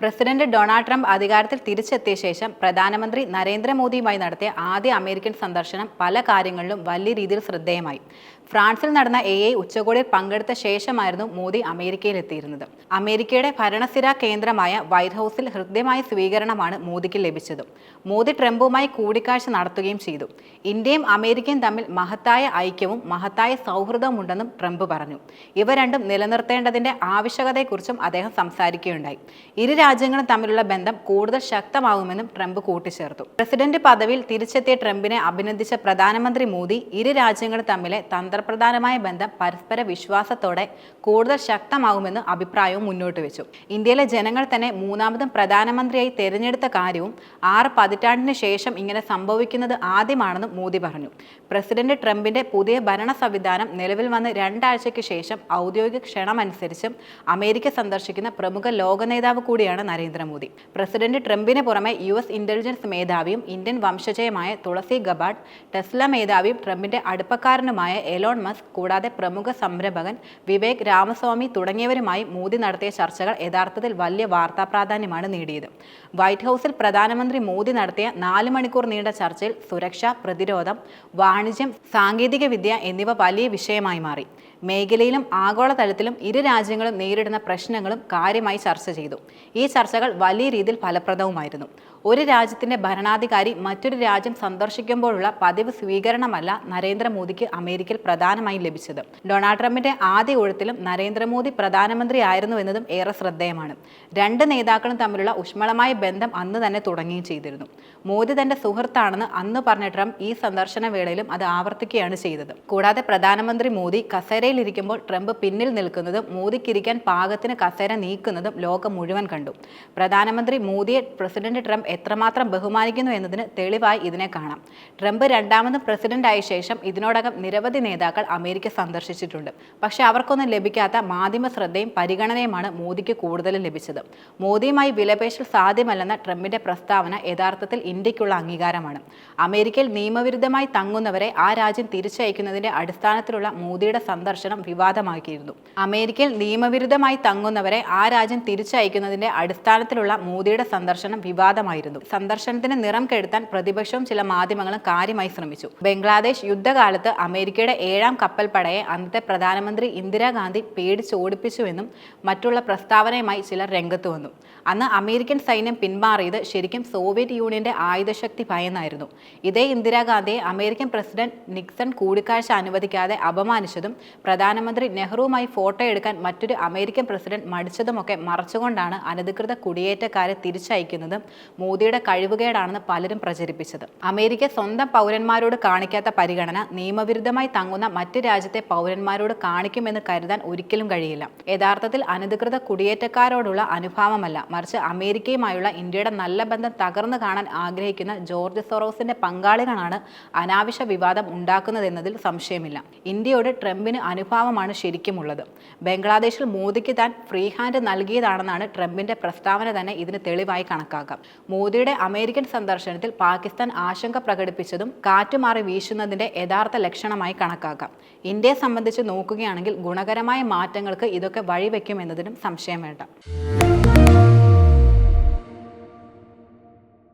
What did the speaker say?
President Donald Trump അധികാരത്തിൽ തിരിച്ചെത്തിയ ശേഷം പ്രധാനമന്ത്രി നരേന്ദ്രമോദിയുമായി നടത്തിയ ആദ്യ അമേരിക്കൻ സന്ദർശനം പല കാര്യങ്ങളിലും വലിയ രീതിയിൽ ശ്രദ്ധേയമായി. ഫ്രാൻസിൽ നടന്ന എ ഐ ഉച്ചകോടിയിൽ പങ്കെടുത്ത ശേഷമായിരുന്നു മോദി അമേരിക്കയിലെത്തിയിരുന്നത്. അമേരിക്കയുടെ ഭരണസ്ഥിര കേന്ദ്രമായ വൈറ്റ് ഹൗസിൽ ഹൃദ്യമായ സ്വീകരണമാണ് മോദിക്ക് ലഭിച്ചത്. മോദി ട്രംപുമായി കൂടിക്കാഴ്ച നടത്തുകയും ചെയ്തു. ഇന്ത്യയും അമേരിക്കയും തമ്മിൽ മഹത്തായ ഐക്യവും മഹത്തായ സൗഹൃദവും ഉണ്ടെന്നും ട്രംപ് പറഞ്ഞു. ഇവ രണ്ടും നിലനിർത്തേണ്ടതിന്റെ ആവശ്യകതയെക്കുറിച്ചും അദ്ദേഹം സംസാരിക്കുകയുണ്ടായി. ഇരു രാജ്യങ്ങളും തമ്മിലുള്ള ബന്ധം കൂടുതൽ ശക്തമാകുമെന്നും ട്രംപ് കൂട്ടിച്ചേർത്തു. പ്രസിഡന്റ് പദവിയിൽ തിരിച്ചെത്തിയ ട്രംപിനെ അഭിനന്ദിച്ച പ്രധാനമന്ത്രി മോദി ഇരു രാജ്യങ്ങളും തമ്മിലെ തന്ത്രപ്രധാനമായ ബന്ധം പരസ്പര വിശ്വാസത്തോടെ കൂടുതൽ ശക്തമാകുമെന്ന് അഭിപ്രായവും മുന്നോട്ട് വെച്ചു. ഇന്ത്യയിലെ ജനങ്ങൾ തന്നെ മൂന്നാമതും പ്രധാനമന്ത്രിയായി തെരഞ്ഞെടുത്ത കാര്യവും ആറ് പതിറ്റാണ്ടിന് ശേഷം ഇങ്ങനെ സംഭവിക്കുന്നത് ആദ്യമാണെന്നും മോദി പറഞ്ഞു. പ്രസിഡന്റ് ട്രംപിന്റെ പുതിയ ഭരണ സംവിധാനം നിലവിൽ വന്ന് രണ്ടാഴ്ചയ്ക്ക് ശേഷം ഔദ്യോഗിക ക്ഷണമനുസരിച്ച് അമേരിക്ക സന്ദർശിക്കുന്ന പ്രമുഖ ലോക നേതാവ് കൂടിയാണ് നരേന്ദ്രമോദി. പ്രസിഡന്റ് ട്രംപിന് പുറമെ യു എസ് ഇന്റലിജൻസ് മേധാവിയും ഇന്ത്യൻ വംശജയുമായ തുളസി ഗബാഡ് ടെസ്ല മേധാവിയും ട്രംപിന്റെ അടുപ്പക്കാരനുമായ എലോൺ മസ്ക് കൂടാതെ പ്രമുഖ സംരംഭകൻ വിവേക് രാമസ്വാമി തുടങ്ങിയവരുമായി മോദി നടത്തിയ ചർച്ചകൾ യഥാർത്ഥത്തിൽ വലിയ വാർത്താ പ്രാധാന്യമാണ് നേടിയത്. വൈറ്റ് ഹൗസിൽ പ്രധാനമന്ത്രി മോദി നടത്തിയ നാല് മണിക്കൂർ നീണ്ട ചർച്ചയിൽ സുരക്ഷ പ്രതിരോധം വാണിജ്യം സാങ്കേതിക വിദ്യ എന്നിവ വലിയ വിഷയമായി മാറി. മേഖലയിലും ആഗോളതലത്തിലും ഇരു രാജ്യങ്ങളും നേരിടുന്ന പ്രശ്നങ്ങളും കാര്യമായി ചർച്ച ചെയ്തു. ഈ ചർച്ചകൾ വലിയ രീതിയിൽ ഫലപ്രദവുമായിരുന്നു. ഒരു രാജ്യത്തിന്റെ ഭരണാധികാരി മറ്റൊരു രാജ്യം സന്ദർശിക്കുമ്പോഴുള്ള പതിവ് സ്വീകരണമല്ല നരേന്ദ്രമോദിക്ക് അമേരിക്കയിൽ പ്രധാനമായും ലഭിച്ചത്. ഡൊണാൾഡ് ട്രംപിന്റെ ആദ്യ ഒഴുത്തിലും നരേന്ദ്രമോദി പ്രധാനമന്ത്രി ആയിരുന്നു എന്നതും ഏറെ ശ്രദ്ധേയമാണ്. രണ്ട് നേതാക്കളും തമ്മിലുള്ള ഊഷ്മളമായ ബന്ധം അന്ന് തന്നെ തുടങ്ങുകയും ചെയ്തിരുന്നു. മോദി തന്റെ സുഹൃത്താണെന്ന് അന്ന് പറഞ്ഞ ട്രംപ് ഈ സന്ദർശന വേളയിലും അത് ആവർത്തിക്കുകയാണ് ചെയ്തത്. കൂടാതെ പ്രധാനമന്ത്രി മോദി കസേരയിൽ ഇരിക്കുമ്പോൾ ട്രംപ് പിന്നിൽ നിൽക്കുന്നതും മോദിക്കിരിക്കാൻ പാകത്തിന് കസേര നീക്കുന്നതും ലോകം മുഴുവൻ കണ്ടു. പ്രധാനമന്ത്രി മോദിയെ പ്രസിഡന്റ് ട്രംപ് എത്രമാത്രം ബഹുമാനിക്കുന്നു എന്നതിന് തെളിവായി ഇതിനെ കാണാം. ട്രംപ് രണ്ടാമത് പ്രസിഡന്റായ ശേഷം ഇതിനോടകം നിരവധി നേതാക്കൾ അമേരിക്ക സന്ദർശിച്ചിട്ടുണ്ട്. പക്ഷേ അവർക്കൊന്നും ലഭിക്കാത്ത മാധ്യമ ശ്രദ്ധയും പരിഗണനയുമാണ് മോദിക്ക് കൂടുതലും ലഭിച്ചത്. മോദിയുമായി വിലപേശൽ സാധ്യമല്ലെന്ന ട്രംപിന്റെ പ്രസ്താവന യഥാർത്ഥത്തിൽ ഇന്ത്യക്കുള്ള അംഗീകാരമാണ്. അമേരിക്കയിൽ നിയമവിരുദ്ധമായി തങ്ങുന്നവരെ ആ രാജ്യം തിരിച്ചയക്കുന്നതിന്റെ അടിസ്ഥാനത്തിലുള്ള മോദിയുടെ സന്ദർശനം വിവാദമാക്കിയിരുന്നു. അമേരിക്കയിൽ നിയമവിരുദ്ധമായി തങ്ങുന്നവരെ ആ രാജ്യം തിരിച്ചയക്കുന്നതിന്റെ അടിസ്ഥാനത്തിലുള്ള മോദിയുടെ സന്ദർശനം വിവാദമായിരുന്നു സന്ദർശനത്തിന് നിറം കെടുത്താൻ പ്രതിപക്ഷവും ചില മാധ്യമങ്ങളും കാര്യമായി ശ്രമിച്ചു. ബംഗ്ലാദേശ് യുദ്ധകാലത്ത് അമേരിക്കയുടെ ഏഴാം കപ്പൽപ്പടയെ അന്നത്തെ പ്രധാനമന്ത്രി ഇന്ദിരാഗാന്ധി പേടിച്ചോടിപ്പിച്ചുവെന്നും മറ്റുള്ള പ്രസ്താവനയുമായി ചിലർ രംഗത്ത് വന്നു. അന്ന് അമേരിക്കൻ സൈന്യം പിന്മാറിയത് ശരിക്കും സോവിയറ്റ് യൂണിയന്റെ ആയുധശക്തി ഭയന്നായിരുന്നു. ഇതേ ഇന്ദിരാഗാന്ധിയെ അമേരിക്കൻ പ്രസിഡന്റ് നിക്സൺ കൂടിക്കാഴ്ച അനുവദിക്കാതെ അപമാനിച്ചതും പ്രധാനമന്ത്രി നെഹ്റുവുമായി ഫോട്ടോ എടുക്കാൻ മറ്റൊരു അമേരിക്കൻ പ്രസിഡന്റ് മടിച്ചതുമൊക്കെ മറച്ചുകൊണ്ടാണ് അനധികൃത കുടിയേറ്റക്കാരെ തിരിച്ചയക്കുന്നതും മോദിയുടെ കഴിവുകേടാണെന്ന് പലരും പ്രചരിപ്പിച്ചത്. അമേരിക്ക സ്വന്തം പൗരന്മാരോട് കാണിക്കാത്ത പരിഗണന നിയമവിരുദ്ധമായി തങ്ങുന്ന മറ്റ് രാജ്യത്തെ പൗരന്മാരോട് കാണിക്കുമെന്ന് കരുതാൻ ഒരിക്കലും കഴിയില്ല. യഥാർത്ഥത്തിൽ അനധികൃത കുടിയേറ്റക്കാരോടുള്ള അനുഭാവമല്ല. മറിച്ച് അമേരിക്കയുമായുള്ള ഇന്ത്യയുടെ നല്ല ബന്ധം തകർന്നു കാണാൻ ആഗ്രഹിക്കുന്ന ജോർജ് സൊറോസിന്റെ പങ്കാളികളാണ് അനാവശ്യ വിവാദം ഉണ്ടാക്കുന്നതെന്നതിൽ സംശയമില്ല. ഇന്ത്യയോട് ട്രംപിന് അനുഭാവമാണ് ശരിക്കുമുള്ളത്. ബംഗ്ലാദേശിൽ മോദിക്ക് താൻ ഫ്രീ ഹാൻഡ് നൽകിയതാണെന്നാണ് ട്രംപിന്റെ പ്രസ്താവന തന്നെ ഇതിന് തെളിവായി കണക്കാക്കാം. മോദിയുടെ അമേരിക്കൻ സന്ദർശനത്തിൽ പാകിസ്ഥാൻ ആശങ്ക പ്രകടിപ്പിച്ചതും കാറ്റുമാറി വീശുന്നതിന്റെ യഥാർത്ഥ ലക്ഷണമായി കണക്കാക്കാം. ഇന്ത്യയെ സംബന്ധിച്ച് നോക്കുകയാണെങ്കിൽ ഗുണകരമായ മാറ്റങ്ങൾക്ക് ഇതൊക്കെ വഴിവെക്കുമെന്നതിനും സംശയം വേണ്ട.